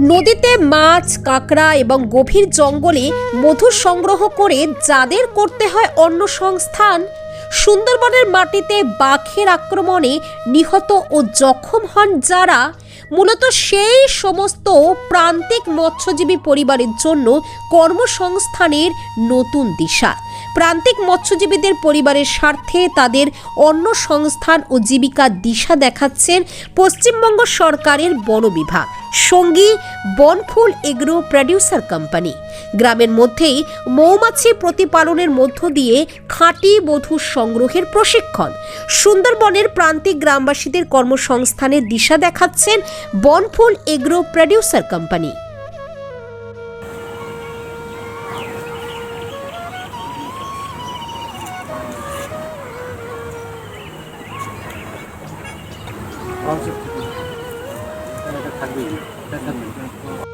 নদীতে মাছ, কাঁকড়া এবং গভীর জঙ্গলে মধু সংগ্রহ করে যাদের করতে হয় অন্য সংস্থান, সুন্দরবনের মাটিতে বাঘের আক্রমণে নিহত ও জখম হন যারা, মূলত সেই সমস্ত প্রান্তিক মৎস্যজীবী পরিবারের জন্য কর্মসংস্থানের নতুন দিশা। প্রান্তিক মৎস্যজীবীদের পরিবারের স্বার্থে তাদের অন্য সংস্থান ও জীবিকার দিশা দেখাচ্ছেন পশ্চিমবঙ্গ সরকারের বন বিভাগ। সঙ্গী বনফুল এগ্রো প্রডিউসার কোম্পানি। গ্রামের মধ্যেই মৌমাছি প্রতিপালনের মধ্য দিয়ে খাঁটি মধু সংগ্রহের প্রশিক্ষণ। সুন্দরবনের প্রান্তিক গ্রামবাসীদের কর্মসংস্থানের দিশা দেখাচ্ছেন Banaful agro producer company. 十。那个产品，那产品。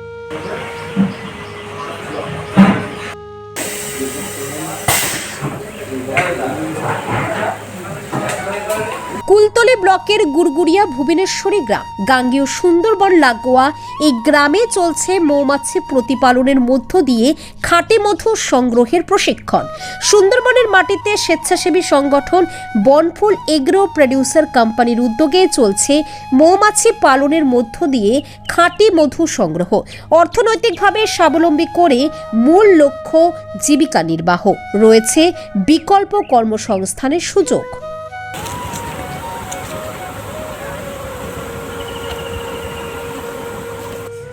Kultali ব্লকের গুড়গুড়িয়া ভুবনেশ্বরী গ্রাম। গাঙ্গেয় সুন্দরবন লাগোয়া এই গ্রামে চলছে মৌমাছি প্রতিপালনের মধ্য দিয়ে খাঁটি মধু সংগ্রহের প্রশিক্ষণ। সুন্দরবনের মাটিতে স্বেচ্ছাসেবী সংগঠন বনফুল এগ্রো প্রডিউসার কোম্পানির উদ্যোগে চলছে মৌমাছি পালনের মধ্য দিয়ে খাঁটি মধু সংগ্রহ। অর্থনৈতিকভাবে স্বাবলম্বী করে মূল লক্ষ্য জীবিকা নির্বাহ। রয়েছে বিকল্প কর্মসংস্থানের সুযোগ।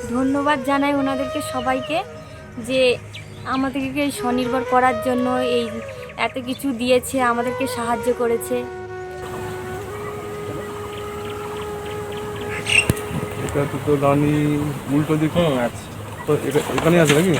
ধন্যবাদ জানাই ওনাদেরকে সবাইকে যে আমাদেরকে স্বনির্ভর করার জন্য এই এত কিছু দিয়েছে আমাদেরকে সাহায্য করেছে। এটা তো তো রানি উল্টো দিক? আছে। তো এটা এখানে আছে নাকি?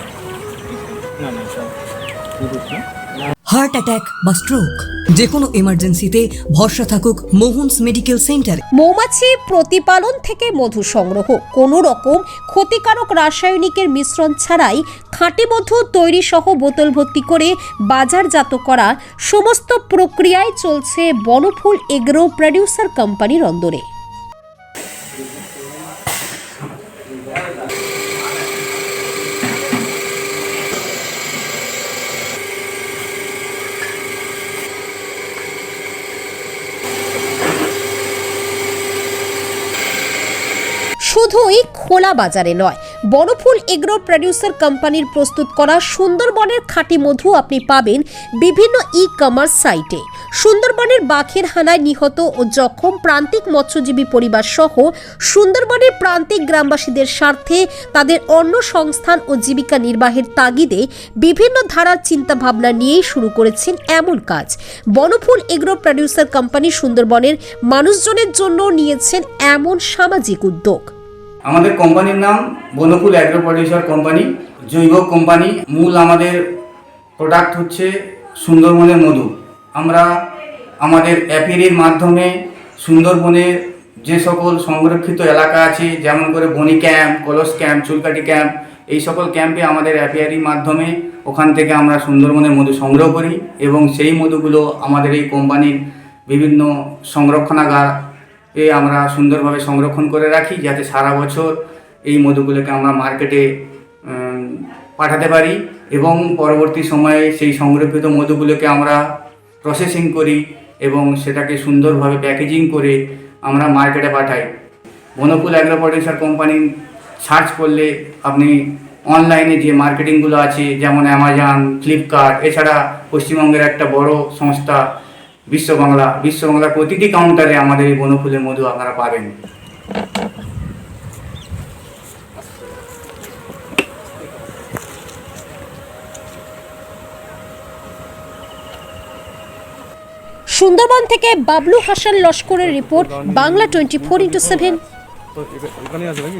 হার্ট অ্যাটাক বা স্ট্রোক যে কোনো এমার্জেন্সিতে ভরসা থাকুক মোহনস মেডিকেল সেন্টারে। মৌমাছি প্রতিপালন থেকে মধু সংগ্রহ কোনো রকম ক্ষতিকারক রাসায়নিকের মিশ্রণ ছাড়াই খাঁটি মধু তৈরি সহ বোতল ভর্তি করে বাজারজাত করা সমস্ত প্রক্রিয়ায় চলছে বনফুল এগ্রো প্রডিউসার কোম্পানির অন্দরে। শুধুই খোলা বাজারে নয় বনফুল এগ্রো প্রডিউসার কোম্পানির প্রস্তুত করা সুন্দরবনের খাঁটি মধু আপনি পাবেন বিভিন্ন ই কমার্স সাইটে সুন্দরবনের বাঘের হানায় নিহত ও জখম প্রান্তিক মৎস্যজীবী পরিবার সহ সুন্দরবনের প্রান্তিক গ্রামবাসীদের স্বার্থে তাদের অন্য সংস্থান ও জীবিকা নির্বাহের তাগিদে বিভিন্ন ধারার চিন্তাভাবনা নিয়েই শুরু করেছেন এমন কাজ। বনফুল এগ্রো প্রডিউসার কোম্পানি সুন্দরবনের মানুষজনের জন্য নিয়েছেন এমন সামাজিক উদ্যোগ। আমাদের কোম্পানির নাম বনকুল অ্যাগ্রো প্রডিউসার কোম্পানি, জৈব কোম্পানি। মূল আমাদের প্রোডাক্ট হচ্ছে সুন্দরবনের মধু। আমরা আমাদের অ্যাপিরির মাধ্যমে সুন্দরবনের যে সকল সংরক্ষিত এলাকা আছে, যেমন করে বনি ক্যাম্প, কলস ক্যাম্প চুলকাটি ক্যাম্প, এই সকল ক্যাম্পে আমাদের অ্যাপিয়ারির মাধ্যমে ওখান থেকে আমরা সুন্দরবনের মধু সংগ্রহ করি এবং সেই মধুগুলো আমাদের এই কোম্পানির বিভিন্ন সংরক্ষণাগার এ আমরা সুন্দরভাবে সংরক্ষণ করে রাখি যাতে সারা বছর এই মধুগুলোকে আমরা মার্কেটে পাঠাতে পারি এবং পরবর্তী সময়ে সেই সংরক্ষিত মধুগুলোকে আমরা প্রসেসিং করি এবং সেটাকে সুন্দরভাবে প্যাকেজিং করে আমরা মার্কেটে পাঠাই। Bonkul agro producer company search করলে আপনি অনলাইনে যে মার্কেটিংগুলো আছে, যেমন অ্যামাজন ফ্লিপকার্ট এছাড়া পশ্চিমবঙ্গের একটা বড় সংস্থা বিশ্ববাংলা বিশ্ববাংলার প্রতিটি কাউন্টারে আমাদের এই বনফুলের মধু আপনারা পাবেন সুন্দরবন থেকে Bablu Hasan লস্করের report Bangla twenty four into seven আছে নাকি